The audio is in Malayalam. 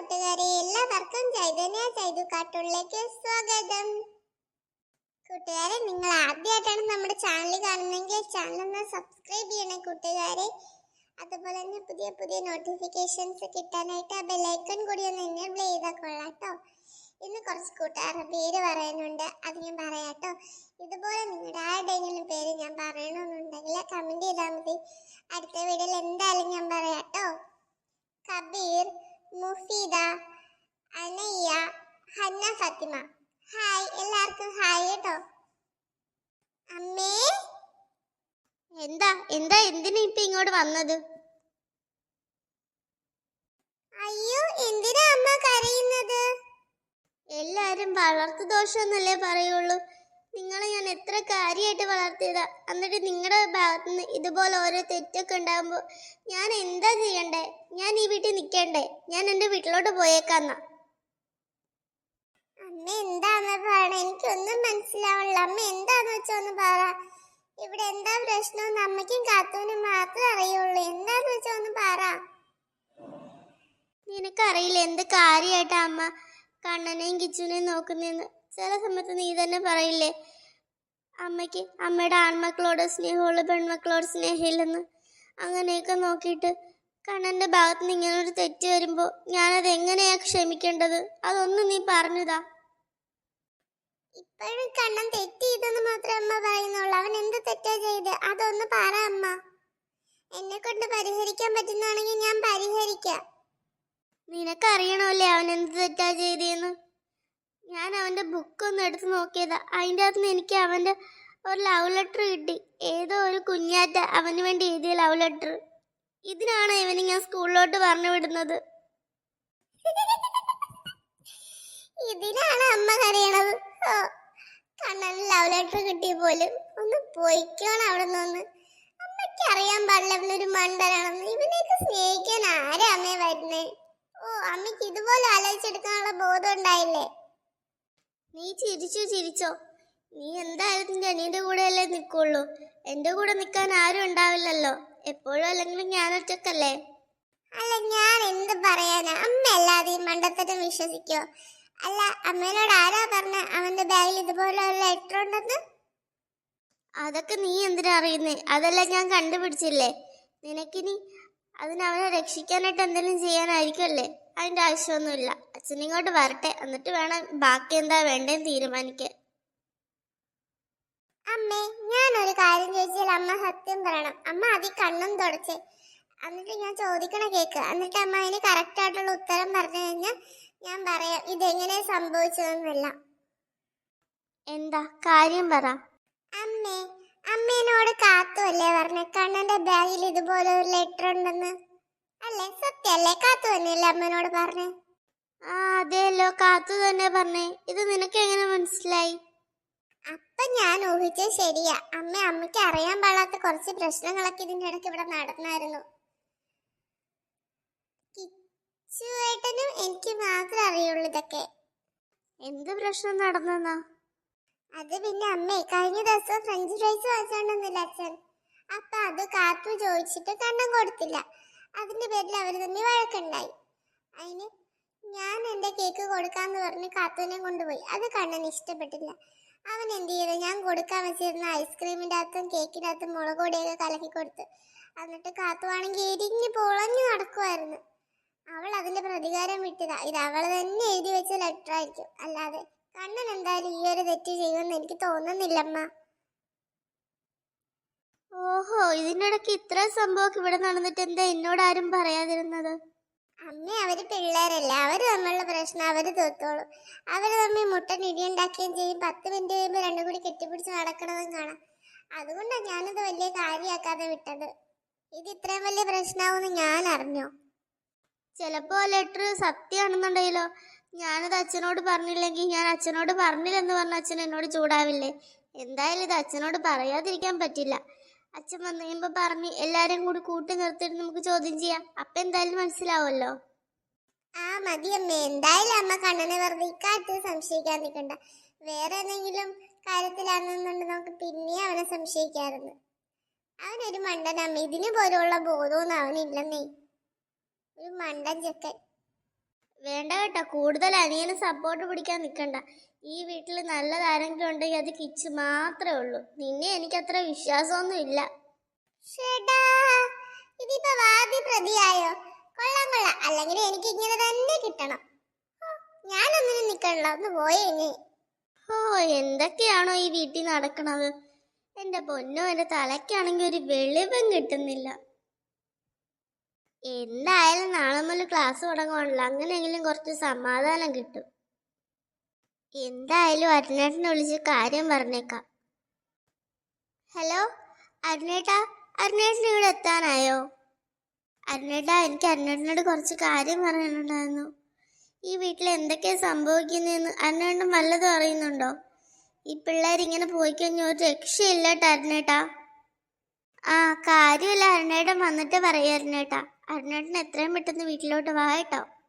കൂട്ടുകാരെ എല്ലാവർക്കും ചൈതന്യ ചൈതു കാർട്ടൂണിലേക്ക് സ്വാഗതം. കൂട്ടുകാരെ നിങ്ങൾ ആദ്യമായിട്ടാണ് നമ്മുടെ ചാനൽ കാണുന്നതെങ്കിൽ ചാനൽ ഒന്ന് സബ്സ്ക്രൈബ് ചെയ്യണേ കൂട്ടുകാരെ. അതുപോലെ തന്നെ പുതിയ പുതിയ നോട്ടിഫിക്കേഷൻസ് കിട്ടാനായിട്ട് ആ ബെല്ലൈക്കൺ കൂടി ഒന്ന് എനേബിൾ ചെയ്താൽ കൊള്ളാം കേട്ടോ ഇന്ന് കുറച്ച് കൂട്ടുകാരുടെ പേര് പറയാനുണ്ട്. അത് ഞാൻ പറയാം കേട്ടോ ഇതുപോലെ നിങ്ങളുടെ ആരുടെയെങ്കിലും പേര് ഞാൻ പറയണമെന്നുണ്ടെങ്കിൽ കമന്റ് ചെയ്താൽ മതി. അടുത്ത വീഡിയോയിൽ എന്തായാലും ഞാൻ പറയാം കേട്ടോ കബീർ മുഫീദ അനയ്യ ഹന്ന ഫാത്തിമ. ഹായ് എല്ലാവർക്കും ഹായ് കേട്ടോ. അമ്മേ. എന്താ എന്താ എന്തിനാ ഇപ്പൊ ഇങ്ങോട്ട് വന്നത്? അയ്യോ എന്തിനാ അമ്മ കരയുന്നത്? എല്ലാരും വളർത്തു ദോഷമെന്നല്ലേ പറയുള്ളൂ. നിങ്ങളെ ഞാൻ എത്ര കാര്യമായിട്ട് വളർത്തിയതാ. എന്നിട്ട് നിങ്ങളുടെ ഭാഗത്ത് നിന്ന് ഇതുപോലെ ഓരോ തെറ്റൊക്കെ ഉണ്ടാകുമ്പോൾ ഞാൻ എന്താ ചെയ്യണ്ടേ? ഞാൻ ഈ വീട്ടിൽ നിൽക്കണ്ടേ ഞാൻ എന്റെ വീട്ടിലോട്ട് പോയേക്കാന്ന. അമ്മ എന്താന്ന് പറയണ? എനിക്കൊന്നും മനസ്സിലാവണില്ല. അമ്മ എന്താന്ന് വെച്ചോന്ന് പറ. ഇവിടെ എന്താ പ്രശ്നം അമ്മയ്ക്കും കാത്തൂനും മാത്രമേ അറിയുള്ളൂ. എന്താന്ന് വെച്ചോന്ന് പറ. നിനക്കറിയില്ല എന്ത് കാര്യമായിട്ടാ അമ്മ കണ്ണനെയും കിച്ചുനെയും നോക്കുന്നതെന്ന് ചില സമയത്ത് നീ തന്നെ പറയില്ലേ? അമ്മയ്ക്ക് അമ്മയുടെ ആൺമക്കളോട് സ്നേഹമുള്ള പെൺമക്കളോട് സ്നേഹമില്ലെന്ന്. അങ്ങനെയൊക്കെ നോക്കിയിട്ട് കണ്ണന്റെ ഭാഗത്ത് നിന്ന് ഇങ്ങനൊരു തെറ്റ് വരുമ്പോൾ ഞാനത് എങ്ങനെയാ ക്ഷമിക്കേണ്ടത്? അതൊന്നും നീ പറഞ്ഞതാ. ഇപ്പോഴും കണ്ണൻ തെറ്റ് ചെയ്തെന്ന് മാത്രമേ അമ്മ പറയുന്നുള്ളൂ. അവൻ എന്ത് തെറ്റാ ചെയ്ത്? അതൊന്ന് പറ അമ്മ. എന്നെ കൊണ്ട് പരിഹരിക്കാൻ പറ്റുന്നതാണെങ്കിൽ ഞാൻ പരിഹരിക്കാം. നിനക്കറിയണമല്ലേ അവൻ എന്ത് തെറ്റാ ചെയ്തതെന്ന് ഞാൻ അവന്റെ ബുക്കൊന്ന് എടുത്ത് നോക്കിയതാ. അതിന്റെ അകത്ത് നിന്ന് എനിക്ക് അവന്റെ ഒരു ലവ് ലെറ്റർ കിട്ടി. ഏതോ ഒരു കുഞ്ഞാറ്റ അവന് വേണ്ടി എഴുതിയ ലവ് ലെറ്റർ ഇതിനാണ് ഇവന് ഞാൻ സ്കൂളിലോട്ട് പറഞ്ഞു വിടുന്നത്. ഇതിനാണ് അമ്മ കരയണത്. ഓ കണ്ണൻ ലവ് ലെറ്റർ കിട്ടിയ പോലും ഒന്ന് പോയിക്കോണം അവിടെ നിന്ന് അമ്മയ്ക്ക് അറിയാൻ പാടില്ല ഇവനൊരു മണ്ടനാണെന്ന്. ഇവനെയൊക്കെ സ്നേഹിക്കാൻ ആരാ അമ്മേ വരുന്നേ? ഓ അമ്മയ്ക്ക് ഇതുപോലെ ആലോചിച്ചെടുക്കാനുള്ള ബോധം ഉണ്ടായില്ലേ? നീ ചിരിച്ചു ചിരിച്ചോ. നീ എന്തായാലും നിന്റെ അനിയന്റെ കൂടെ അല്ലേ നിൽക്കുള്ളൂ എന്റെ കൂടെ നിൽക്കാൻ ആരും ഉണ്ടാവില്ലല്ലോ. എപ്പോഴും അല്ലെങ്കിലും ഞാൻ ഒറ്റക്കല്ലേ? അല്ല ഞാൻ എന്ത് പറയാനാ? അമ്മ അല്ലാതെ ഈ മണ്ടത്തരം വിശ്വസിക്കോ. അല്ല അമ്മേനോട് ആരാ പറഞ്ഞ അവന്റെ ബാഗിൽ ഇതുപോലെ ഒരു ലെറ്റർ ഉണ്ടെന്ന്? അതൊക്കെ നീ എന്തിനാ അറിയുന്നേ? അതെല്ലാം ഞാൻ കണ്ടുപിടിച്ചില്ലേ? നിനക്കിനി അതിനെ അവനെ രക്ഷിക്കാനായിട്ട് എന്തെങ്കിലും ചെയ്യാനായിരിക്കുമല്ലേ അതിന്റെ ആവശ്യമൊന്നുമില്ല. അച്ഛൻ ഇങ്ങോട്ട് വരട്ടെ. എന്നിട്ട് വേണം ബാക്കി എന്താ വേണ്ടതെന്ന് തീരുമാനിക്കാൻ. അമ്മേ ഞാൻ ഒരു കാര്യം ചോദിച്ചാൽ അമ്മ സത്യം പറയണം. അമ്മ അതി കണ്ണും തുടച്ച്. എന്നിട്ട് ഞാൻ ചോദിക്കണ കേക്ക്. എന്നിട്ട് അമ്മ അതിന് കറക്റ്റ് ആയിട്ടുള്ള ഉത്തരം പറഞ്ഞു കഴിഞ്ഞാൽ ഞാൻ പറയാം ഇതെങ്ങനെ സംഭവിച്ചതെന്നല്ല എന്താ? കാര്യം പറ. അമ്മേ അമ്മേനോട് കാത്തുമല്ലേ പറഞ്ഞ? കണ്ണന്റെ ബാഗിൽ ഇതുപോലെ ഒരു ലെറ്റർ ഉണ്ടെന്ന്. അല്ലേ? സത്യല്ലേ? കാത്തു തന്നെയല്ലേ അമ്മേനോട് പറഞ്ഞേ? ആ അതെയല്ലോ കാത്തു തന്നെ പറഞ്ഞേ. ഇത് നിനക്ക് എങ്ങനെ മനസ്സിലായി? അപ്പൊ ഞാൻ ഊഹിച്ചത് ശരിയാ. അമ്മ അമ്മയ്ക്ക് അറിയാൻ പാടാത്ത കുറച്ച് പ്രശ്നങ്ങളൊക്കെ ഇതിന്റെ ഇടയ്ക്ക് ഇവിടെ നടന്നായിരുന്നു. കിച്ചുവേട്ടനും എനിക്ക് മാത്രമേ അറിയുള്ളൂ ഇതൊക്കെ. എന്ത് പ്രശ്നം നടന്നെന്നാ? അത് പിന്നെ അമ്മേ കഴിഞ്ഞ ദിവസം ഫ്രഞ്ച് ഫ്രൈസ് വാങ്ങിച്ചോണ്ടെന്നില്ല അച്ഛൻ. അപ്പൊ അത് കാത്തു ചോദിച്ചിട്ട് കണ്ണം കൊടുത്തില്ല. അതിന്റെ പേരിൽ അവർ തമ്മിൽ വഴക്കുണ്ടായി. അതിന് ഞാൻ എന്റെ കേക്ക് കൊടുക്കാന്ന് പറഞ്ഞ് കാത്തുവിനെ കൊണ്ടുപോയി. അത് കണ്ണന് ഇഷ്ടപ്പെട്ടില്ല. അവൻ എന്ത് ചെയ്തു? ഞാൻ കൊടുക്കാൻ വെച്ചിരുന്ന ഐസ്ക്രീമിന്റെ അകത്തും കേക്കിന്റെ അകത്തും മുളക് പൊടിയൊക്കെ കലക്കി കൊടുത്തു എന്നിട്ട് കാത്തുവാണെങ്കിൽ എരിഞ്ഞ് പൊളഞ്ഞു നടക്കുമായിരുന്നു അവൾ അതിന്റെ പ്രതികാരം വിട്ടതാ. ഇത് അവൾ തന്നെ എഴുതി വെച്ച ലെറ്റർ ആയിരിക്കും. അല്ലാതെ കണ്ണൻ എന്തായാലും ഈ ഒരു തെറ്റ് ചെയ്യുമെന്ന് എനിക്ക് തോന്നുന്നില്ലമ്മ. ഓഹോ ഇതിനിടക്ക് ഇത്ര സംഭവമൊക്കെ ഇവിടെ നടന്നിട്ട് എന്താ എന്നോട് ആരും പറയാതിരുന്നത്? അമ്മ അവർ പിള്ളേരല്ല. അവർ തമ്മിലുള്ള പ്രശ്നം അവർ തീർത്തോളും. അവർ തമ്മിൽ മുട്ടൻ ഇടിയുണ്ടാക്കുകയും ചെയ്യും. പത്ത് മിനിറ്റ് കഴിയുമ്പോൾ രണ്ടും കൂടി കെട്ടിപ്പിടിച്ച് നടക്കണതും കാണാം. അതുകൊണ്ടാണ് ഞാനത് വലിയ കാര്യമാക്കാതെ വിട്ടത്. ഇത് ഇത്രയും വലിയ പ്രശ്നമാവുമെന്ന് ഞാൻ അറിഞ്ഞു. ചിലപ്പോ ലെറ്റർ സത്യമാണെന്നുണ്ടെങ്കിലോ? ഞാനത് അച്ഛനോട് പറഞ്ഞില്ലെങ്കിൽ ഞാൻ അച്ഛനോട് പറഞ്ഞില്ലെന്ന് പറഞ്ഞ അച്ഛൻ എന്നോട് ചൂടാവില്ലേ? എന്തായാലും ഇത് അച്ഛനോട് പറയാതിരിക്കാൻ പറ്റില്ല. അച്ഛൻ വന്നു കഴിയുമ്പോൾ പറഞ്ഞ് എല്ലാരും കൂടി കൂട്ടി നിർത്തിയിട്ട് നമുക്ക് ചോദ്യം ചെയ്യാം. അപ്പൊ എന്തായാലും മനസ്സിലാവുമല്ലോ? ആ മതി അമ്മ. എന്തായാലും അമ്മ കണ്ണനെ വെറുതെ ഇക്കാര്യത്തിൽ സംശയിക്കാൻ നിൽക്കണ്ട. വേറെ എന്തെങ്കിലും കാര്യത്തിലാണെന്നുണ്ട് നമുക്ക് പിന്നെ അവനെ സംശയിക്കാറുണ്ട് അവനൊരു മണ്ടനമ്മ ഇതിന് പോലുള്ള ബോധമൊന്നും അവനില്ലെന്നേ. ഒരു മണ്ടൻ ചെക്കൻ. വേണ്ട കേട്ടോ. കൂടുതൽ അനിയന് സപ്പോർട്ട് പിടിക്കാൻ നിൽക്കണ്ട. ഈ വീട്ടിൽ നല്ലതാരെങ്കിലും ഉണ്ടെങ്കിൽ അത് കിച്ച് മാത്രമേ ഉള്ളൂ. നിന്നെ എനിക്കത്ര വിശ്വാസമൊന്നും ഇല്ല ഇതിപ്പോ വാദി പ്രതിയായോ കൊള്ളാം കൊള്ളാം. അല്ലെങ്കിൽ എനിക്ക് ഇങ്ങനെ തന്നെ കിട്ടണം. ഞാനൊന്നിനും നിക്കണില്ല. ഒന്ന് പോയേ ഇനി. ഓ എന്തൊക്കെയാണോ ഈ വീട്ടിൽ നടക്കണത്? എന്റെ പൊന്നോ എന്റെ തലയ്ക്കാണെങ്കിൽ ഒരു വെളിവും കിട്ടുന്നില്ല. എന്തായാലും നാളെ മുതൽ ക്ലാസ് തുടങ്ങുവാണല്ലോ. അങ്ങനെയെങ്കിലും കുറച്ച് സമാധാനം കിട്ടും. എന്തായാലും അരുണേട്ടനെ വിളിച്ച് കാര്യം പറഞ്ഞേക്കാം. ഹലോ അരുണേട്ടാ അരുണേട്ടൻ ഇവിടെ എത്താനായോ? അരുണേട്ടാ എനിക്ക് അരുണേട്ടനോട് കുറച്ച് കാര്യം പറയാനുണ്ടായിരുന്നു. ഈ വീട്ടിൽ എന്തൊക്കെയാ സംഭവിക്കുന്നതെന്ന് അരുണേട്ടൻ വല്ലതും അറിയുന്നുണ്ടോ? ഈ പിള്ളേരിങ്ങനെ പോയി കഴിഞ്ഞാൽ ഒരു രക്ഷയില്ല അരുണേട്ടാ. ആ കാര്യമില്ല അരുണേട്ടൻ വന്നിട്ട് പറയാം അരുണേട്ടാ. അരുണേട്ടൻ എത്രയും പെട്ടെന്ന് വീട്ടിലോട്ട് വാ കേട്ടോ.